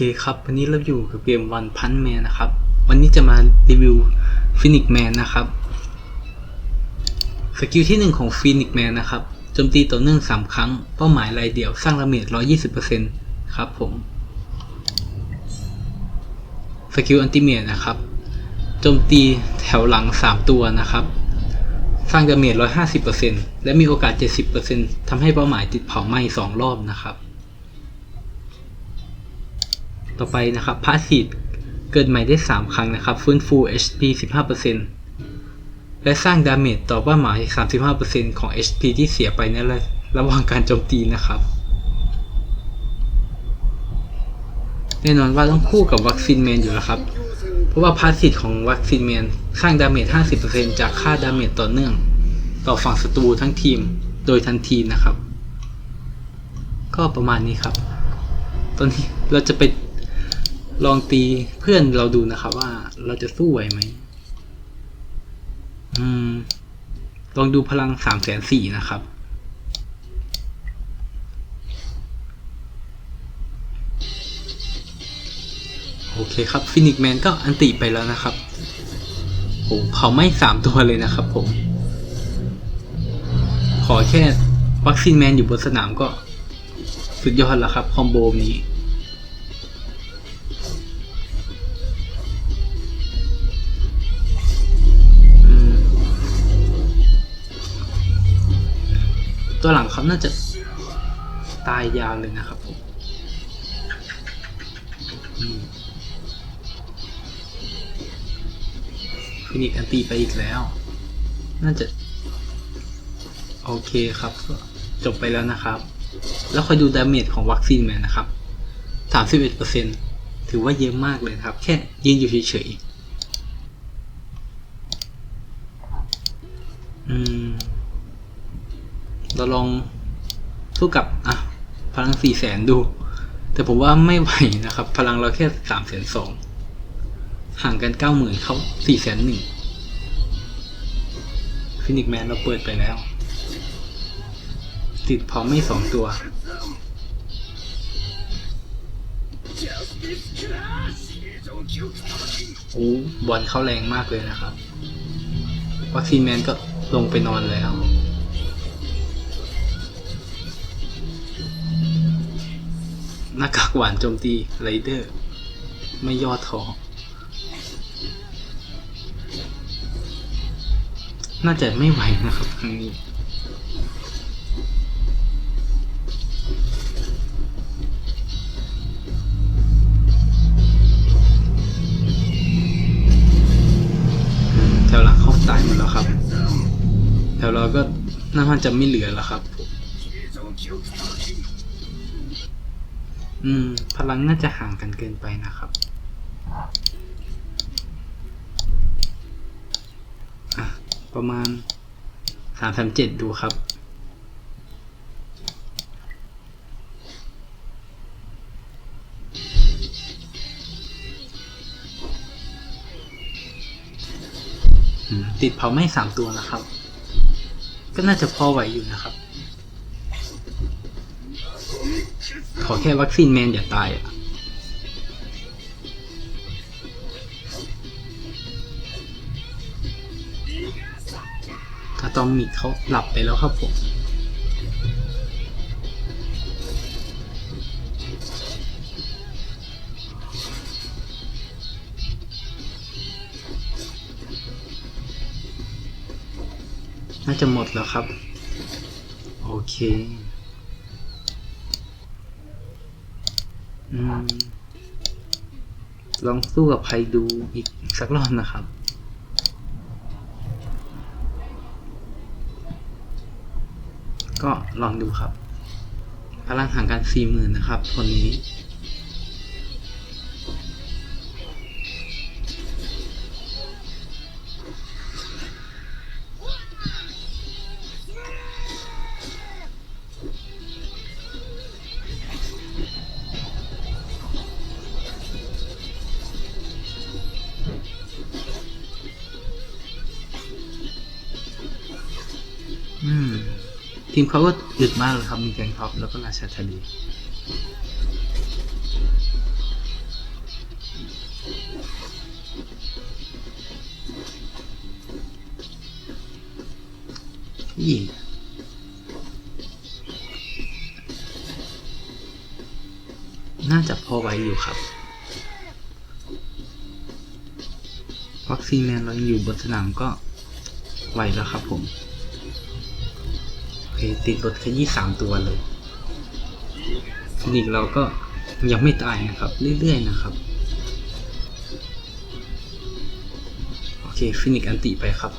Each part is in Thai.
เคครับ วันนี้เราอยู่กับเกม One Punch Man นะครับ วันนี้จะมารีวิว Phoenix Man นะครับ สกิลที่ 1 ของ Phoenix Man นะครับโจมตีต่อเนื่อง 3 ครั้ง เป้าหมายรายเดี่ยวสร้างดาเมจ120%ครับผม สกิลอันติเมตนะครับโจมตีแถวหลัง 3 ตัวนะครับ สร้างดาเมจ150%และมีโอกาส 70%ทำให้เป้าหมายติดเผาไหม้2รอบนะครับ ต่อไปนะครับพาสซีฟเกิดใหม่ได้ 3 ครั้งนะครับ ฟื้นฟู HP 15%และสร้างดาเมจต่อเป้าหมาย 35%ของ HP ที่เสียไปในระระหว่างการโจมตีนะครับแน่นอนว่าต้องคู่กับวัคซีนแมนอยู่แล้วครับ เพราะว่าพาสซีฟของวัคซีนแมนสร้างดาเมจ 50%จากค่าดาเมจต่อเนื่อง ต่อฝั่งศัตรูทั้งทีมโดยทันทีนะครับ ก็ประมาณนี้ครับ ตอนนี้เราจะไป ลองตีเพื่อนเราดูนะครับว่าเราจะสู้ไหวไหมอืม ลองดูพลังสามแสนสี่นะครับ โอเคครับฟินิกแมนก็อันติไปแล้วนะครับโอ้เผาไหม้สามตัวเลยนะครับผม ขอแค่วัคซีนแมนอยู่บนสนามก็สุดยอดแล้วครับ คอมโบนี้ ตัวหลังเขาน่าจะตายยาวเลยนะครับผมฟินิกอันตีไปอีกแล้ว น่าจะ โอเคครับ จบไปแล้วนะครับ แล้วคอยดูดาเมจของวัคซีนแมนนะครับ 31%ถือว่าเยอะมากเลยครับ แค่ยืนอยู่เฉยๆ อืม เราลองสู้กับอะพลังสี่แสนดู แต่ผมว่าไม่ไหวนะครับ พลังเราแค่สามแสนสองห่างกันเก้าหมื่นเขาสี่แสนหนึ่งฟินิกแมนเราเปิดไปแล้ว ติดพร้อมไม่สองตัว โอ้บอลเข้าแรงมากเลยนะครับวัคซีนแมนก็ลงไปนอนแล้ว หน้ากากหวานโจมตีไรเดอร์ ไม่ย่อท้อน่าจะไม่ไหวนะครับครั้งนี้แถวหลังเขาตายหมดแล้วครับ แถวเราก็น่าจะไม่เหลือแล้วครับ อืม พลังน่าจะห่างกันเกินไปนะครับ อะ ประมาณสามสามเจ็ดดูครับ ติดเผาไม้สามตัวนะครับ ก็น่าจะพอไหวอยู่นะครับ ขอแค่วัคซีนแมนอย่าตายอะอะตอมิกเขาหลับไปแล้วครับผมน่าจะหมดแล้วครับ โอเค ลองสู้กับใครดูอีกสักรอบนะครับ ก็ลองดูครับพลังห่างกันสี่หมื่นนะครับคนนี้ีมเขาก็อึดมากเลยครับ มีแกงท็อปแล้วก็ราชาธานีน่าจะพอไว้อยู่ครับ วัคซีนแมนเราอยู่บนสนามก็ไหวแล้วครับผม เคติดรถแค่ยี่สามตัวเลยฟินิกเราก็ยังไม่ตายนะครับ เรื่อยๆนะครับ โอเคฟินิกอันติไปครับ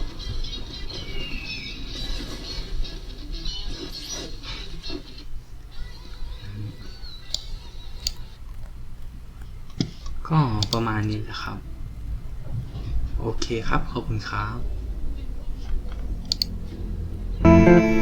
ก็ประมาณนี้นะครับ โอเคครับ ขอบคุณครับ